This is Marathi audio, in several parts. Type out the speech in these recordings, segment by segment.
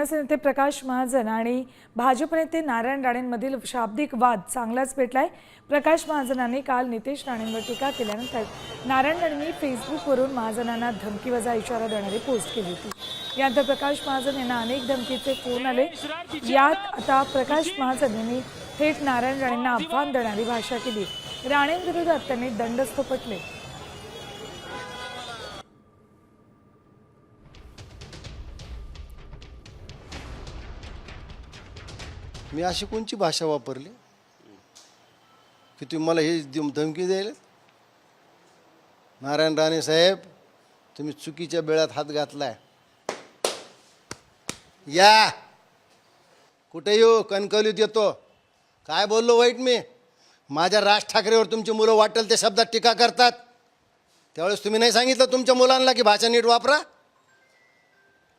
नेते प्रकाश महाजन आणि भाजप नेते नारायण राणेंमधील शाब्दिक वाद चांगलाच पेटलाय. प्रकाश महाजनांनी काल नितेश राणेंवर टीका केल्यानंतर नारायण राणेंनी फेसबुकवरून महाजनांना धमकीवजा इशारा देणारी पोस्ट केली होती. यानंतर प्रकाश महाजन यांना अनेक धमकीचे फोन आले. यात आता प्रकाश महाजन यांनी थेट नारायण राणेंना आव्हान देणारी भाषा केली. राणेंविरोधात त्यांनी दंडच थोपटले मी अशी कोणची भाषा वापरली? की तुम्ही मला हे दम- धमकी द्यायला नारायण राणे साहेब तुम्ही चुकीच्या बेळात हात घातलाय. या! कुठे येऊ? कणकवलीत येतो. काय बोललो वाईट मी? माझ्या राज ठाकरेवर तुमची मुलं वाटेल ते शब्दात टीका करतात. त्यावेळेस तुम्ही नाही सांगितलं तुमच्या मुलांना की भाषा नीट वापरा?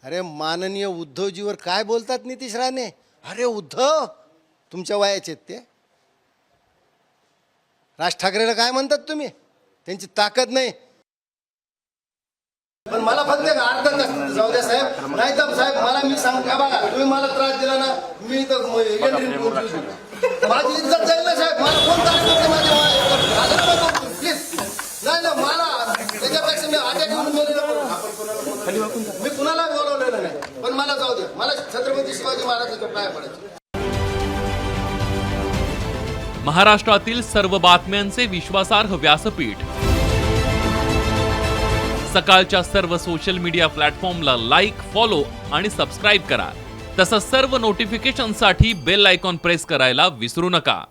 अरे माननीय उद्धवजीवर काय बोलतात नितीश राणे? अरे उद्धव तुमच्या वयाचे आहेत ते. राज ठाकरेला काय म्हणतात तुम्ही? त्यांची ताकद नाही. पण मला फक्त एक अर्धा तास जाऊ द्या साहेब. नाही तर साहेब मला मी सांग का बघा तुम्ही मला त्रास दिला ना मी तर. माझी इज्जत मेलेलं मी कुणाला बोलवलेलं नाही. पण मला जाऊ द्या मला छत्रपती शिवाजी महाराजांच्या पाया पडायचं. महाराष्ट्रातील सर्व बातम्यांचे विश्वासार्ह व्यासपीठ. सकाळच्या सर्व सोशल मीडिया प्लॅटफॉर्मला लाईक फॉलो आणि सबस्क्राईब करा. तसंच सर्व नोटिफिकेशनसाठी बेल आयकॉन प्रेस करायला विसरू नका.